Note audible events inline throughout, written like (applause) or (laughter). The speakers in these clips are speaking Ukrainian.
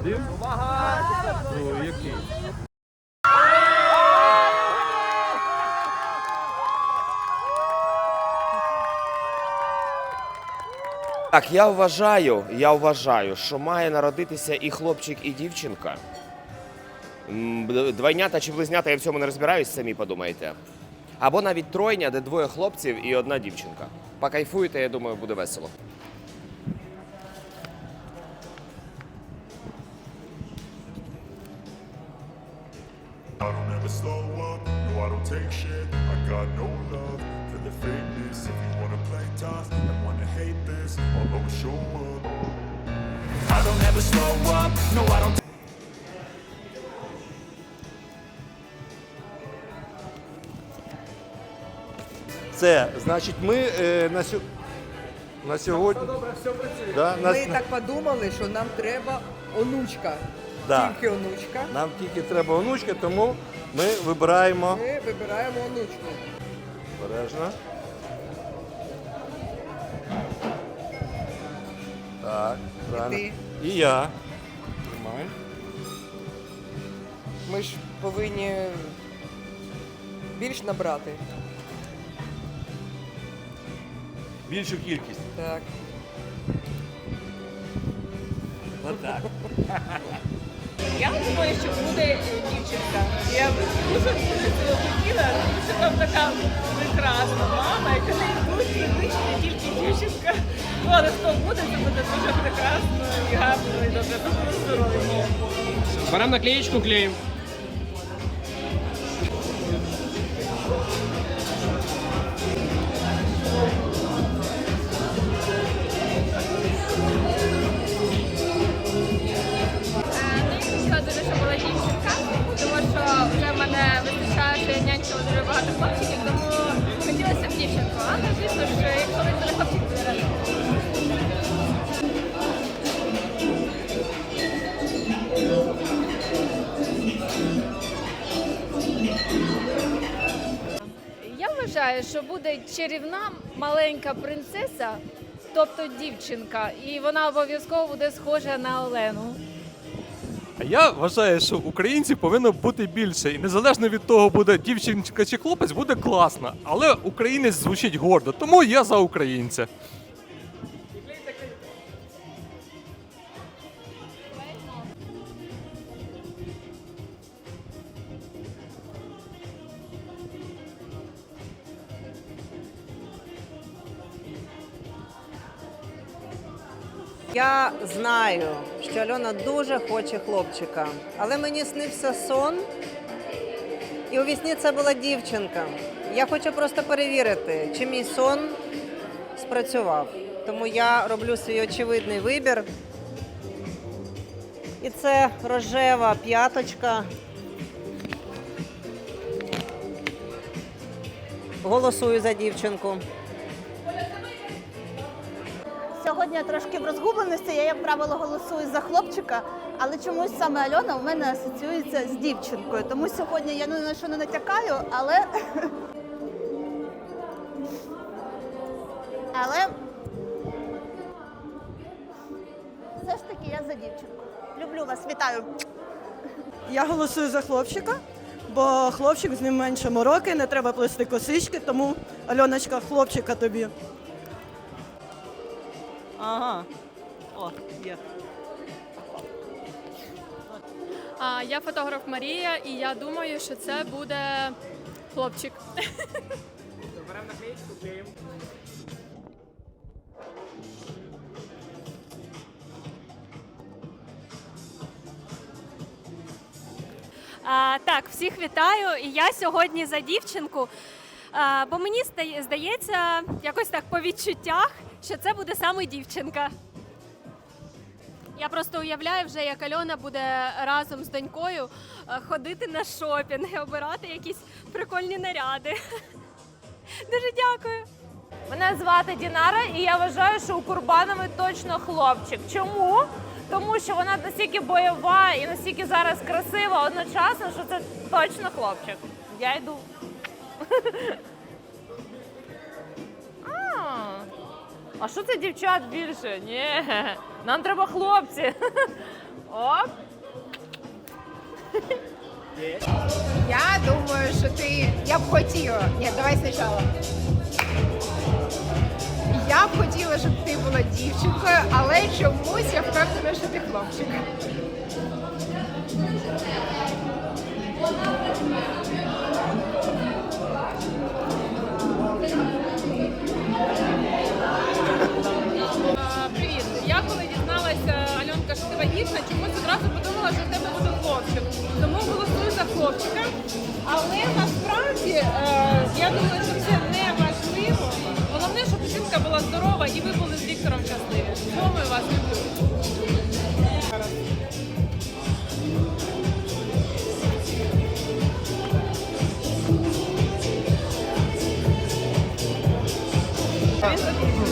Один? Ну, який? Так, я вважаю, я вважаю, що має народитися і хлопчик, і дівчинка. Двойнята чи близнята, я в цьому не розбираюсь, самі подумайте. Або навіть тройня, де двоє хлопців і одна дівчинка. Покайфуйте, я думаю, буде весело. Slow up, no I don't take shit I got no love for the fakeness If you wanna play tough and wanna hate this I'll always show up I don't ever slow up, no I don't Це, значить, ми е, на, сьо... на сьогодні. Добре, все Да, на... Ми так подумали, що нам треба онучка. Да. Тільки онучка. Нам тільки треба онучка, тому ми вибираємо Ми вибираємо онучку. обережно. Так, правильно. ти. І я. Тримай. Ми ж повинні більш набрати. Більшу кількість. Так. Отак. (laughs) Я думаю, що буде е, дівчинка. Я дуже цього хотіла, тому що там така прекрасна мама, яка не дуже звичайно тільки дівчинка. Ну, але хто буде, це буде дуже прекрасно і гарно, і добре, здоров'я. Берем наклеечку, клеим. Багато хлопчиків, тому хотілося б дівчинку. Але звісно ж, якщо не буде хлопчик, разом. Я вважаю, що буде чарівна маленька принцеса, тобто дівчинка, і вона обов'язково буде схожа на Олену. А я вважаю, що українців повинно бути більше. І незалежно від того, буде дівчинка чи хлопець, буде класно. Але українець звучить гордо, тому я за українця. Я знаю, що Альона дуже хоче хлопчика, але мені снився сон, і у вісні це була дівчинка. Я хочу просто перевірити, чи мій сон спрацював. Тому я роблю свій очевидний вибір. І це рожева п'яточка. Голосую за дівчинку. Сьогодні трошки в розгубленості, я, як правило, голосую за хлопчика, але чомусь саме Альона у мене асоціюється з дівчинкою. Тому сьогодні я на що не натякаю, але. Але все ж таки я за дівчинку. Люблю вас, вітаю. Я голосую за хлопчика, бо хлопчик з ним менше мороки, не треба плести косички, тому Альоночка, хлопчика тобі. Ага. О, є. А я фотограф Марія, і я думаю, що це буде хлопчик. Берем наклеечку, клеим. А, так, всіх вітаю. І я сьогодні за дівчинку. А, бо мені стає- здається, якось так по відчуттях, що це буде саме дівчинка. Я просто уявляю вже, як Альона буде разом з донькою е, ходити на шопінг і обирати якісь прикольні наряди. (laughs) Дуже дякую. Мене звати Дінара, і я вважаю, що у Курбанової точно хлопчик. Чому? Тому що вона настільки бойова і настільки зараз красива одночасно, що це точно хлопчик. Я йду. (laughs) А що це дівчат більше? Ні, нам треба хлопці. Оп. Я думаю, що ти. Я б хотіла. Ні, давай спочатку. Я б хотіла, щоб ти була дівчинкою, але чомусь я впевнена, що ти хлопчик. Привіт. Альонка, що ти вагітна, чомусь одразу подумала, що в тебе буде хлопчик. Тому голосую за хлопчика. Але насправді е, я думаю, що це не важливо. Головне, щоб жінка була здорова і ви були з Віктором щасливі. Я вас люблю.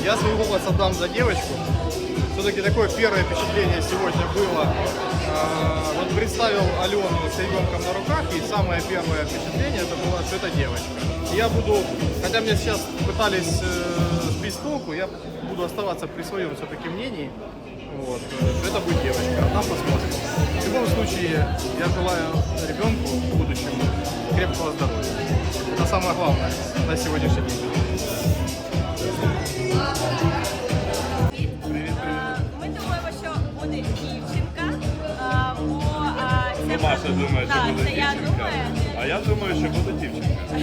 Я свой голос отдам за девочку. Все-таки такое первое впечатление сегодня было. А, Вот представил Алену с ребенком на руках, и самое первое впечатление это было, что это девочка. Я буду, хотя меня сейчас пытались э, сбить с толку, я буду оставаться при своем все-таки мнении. Вот, э, что это будет девочка. А там посмотрим. В любом случае, я желаю ребенку будущему крепкого здоровья. Это самое главное на сегодняшний день. Це Маша думає, що Так, буде це я дівчинка. думаю. А я думаю, що буде дівчинка.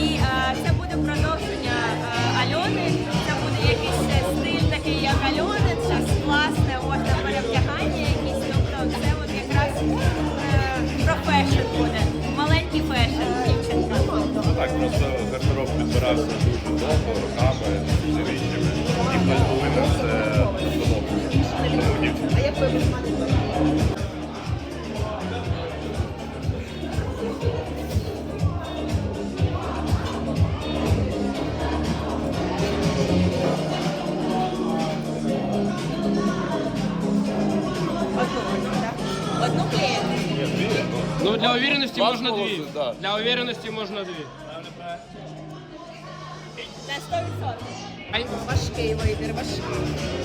І а, це буде продовження а, Альони. Це буде якийсь е, стиль такий, як Альони, це класне от, перевдягання якісь. Тобто це от якраз е, про фешн буде. Маленький фешн, дівчинка. Так, просто гардероб підбирався дуже довго, роками, річнями. Ну, для уверенности можно две. Для уверенности можно две. Це 100%. Важкий вибір, важкий.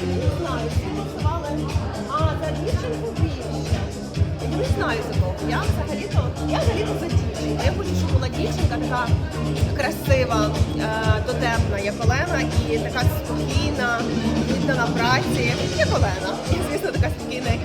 Не знаю, всі голосували. А, за дівчинку більше. Я не знаю за кого. Я взагалі-то, я взагалі-то за дівчинку. Я хочу, щоб була дівчинка така красива, е, дотепна, як Олена, і така спокійна, віддана праці, як Олена. І, звісно, така спокійна, як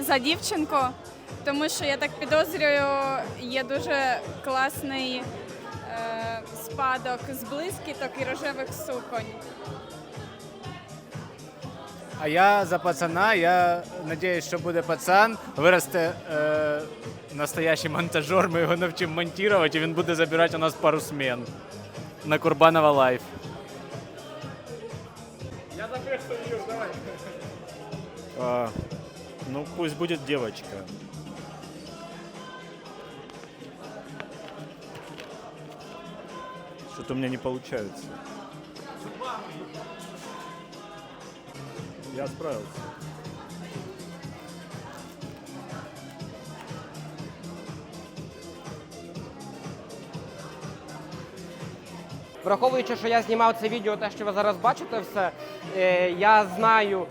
за дівчинку, тому що я так підозрюю, є дуже класний е, спадок з блискіток і рожевих суконь. А я за пацана, я надіюсь, що буде пацан, виросте е, настоящий монтажер, ми його навчимо монтувати, і він буде забирати у нас пару смен на Курбанова лайф. Я записываю, Юр, давай. Ну, пусть будет девочка. Что-то у меня не получается. Я справился. Враховуючи, що я знімав це відео, те, що ви зараз бачите, все, е, я знаю,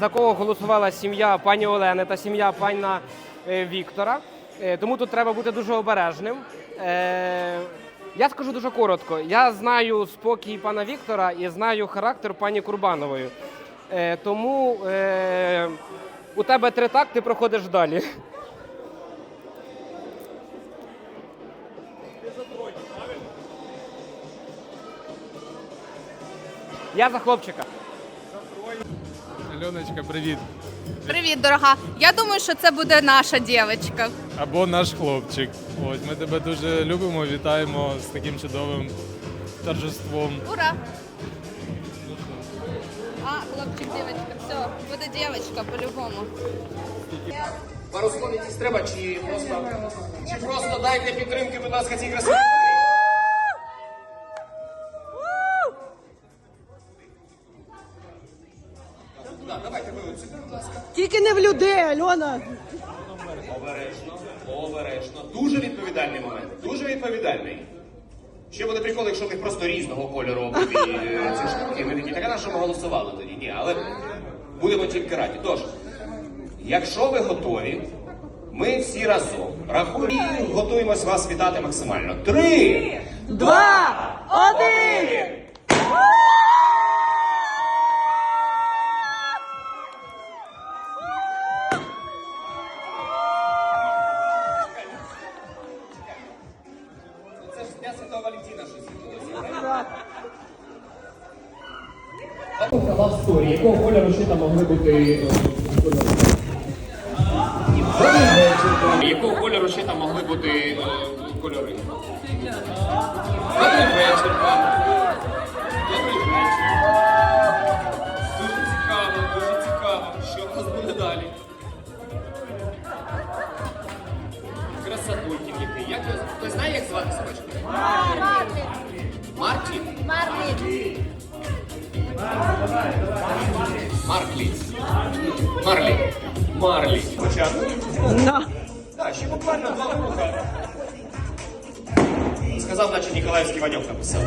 за кого голосувала сім'я пані Олени та сім'я пана е, Віктора. Е, тому тут треба бути дуже обережним. Е, я скажу дуже коротко. Я знаю спокій пана Віктора і знаю характер пані Курбанової. Е, тому е, у тебе три так, ти проходиш далі. Я за хлопчика. Альоночка, привіт. Привіт, дорога. Я думаю, що це буде наша дівчинка. Або наш хлопчик. Ось ми тебе дуже любимо, вітаємо з таким чудовим торжеством. Ура! А, хлопчик, дівчинка, все, буде дівчинка по-любому. Пару слов якісь треба, чи просто, чи просто дайте підтримки, будь ласка, цій красивій. Людей, Альона. Обережно, обережно. Дуже відповідальний момент. Дуже відповідальний. Ще буде прикол, якщо в просто різного кольору обидві е, ці штуки. Ми такі, так а на що ми голосували тоді? Ні, але будемо тільки раді. Тож, якщо ви готові, ми всі разом рахуємо готуємось вас вітати максимально. Три, Два, один! Якого кольору ще там могли бути Якого кольору ще там могли бути кольори? Добрий вечір вам. Добрий вечір. Дуже цікаво, дуже цікаво. Що в нас буде далі? Красотулькін який. Як знає, як звати собачку? Марклі. Марлі. Марлі. Спочатку. Так, ще буквально два вибуха. Сказав, наче Ніколаївський Ваньок написав.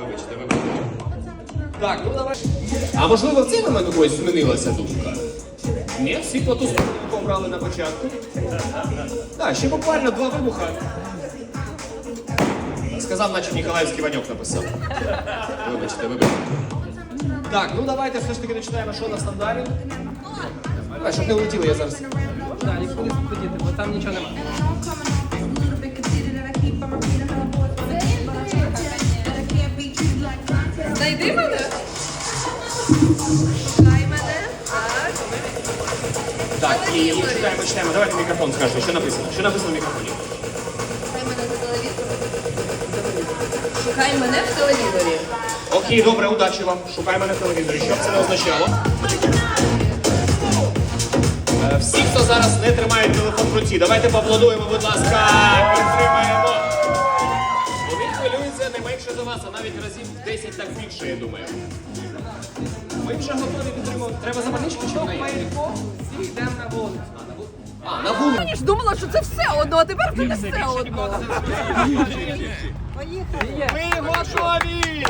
Вибачте, вибачте. Так, ну давай. А можливо в цей момент у когось змінилася думка? Ні, всі по ту сторону обрали на початку. Так, ще буквально два вибуха. Сказав, наче Ніколаївський Ваньок написав. Вибачте, вибачте. Так, ну давайте все ж таки починаємо, що у нас там далі. Давай, щоб не улетіли, я зараз. Далі куди ходити, бо там нічого немає. Знайди мене. Шукай мене. Так. Так, і читаємо, читаємо. Давайте мікрофон скажемо, що написано. Що написано в мікрофоні? Шукай мене в телевізорі. Шукай мене в телевізорі. Окей, добре, удачі вам. Шукай мене в телевізорі. Що б це не означало? Е, Всі, хто зараз не тримає телефон в руці, давайте поаплодуємо, будь ласка, підтримаємо. Вони хвилюються не менше за вас, а навіть разів в 10 так більше, я думаю. Ми вже готові підтримувати. Треба запальнички чи не? Всі йдемо на вулицю. А, на вулиці. Я ж думала, що це все одно, а тепер це не все одно. Ми готові!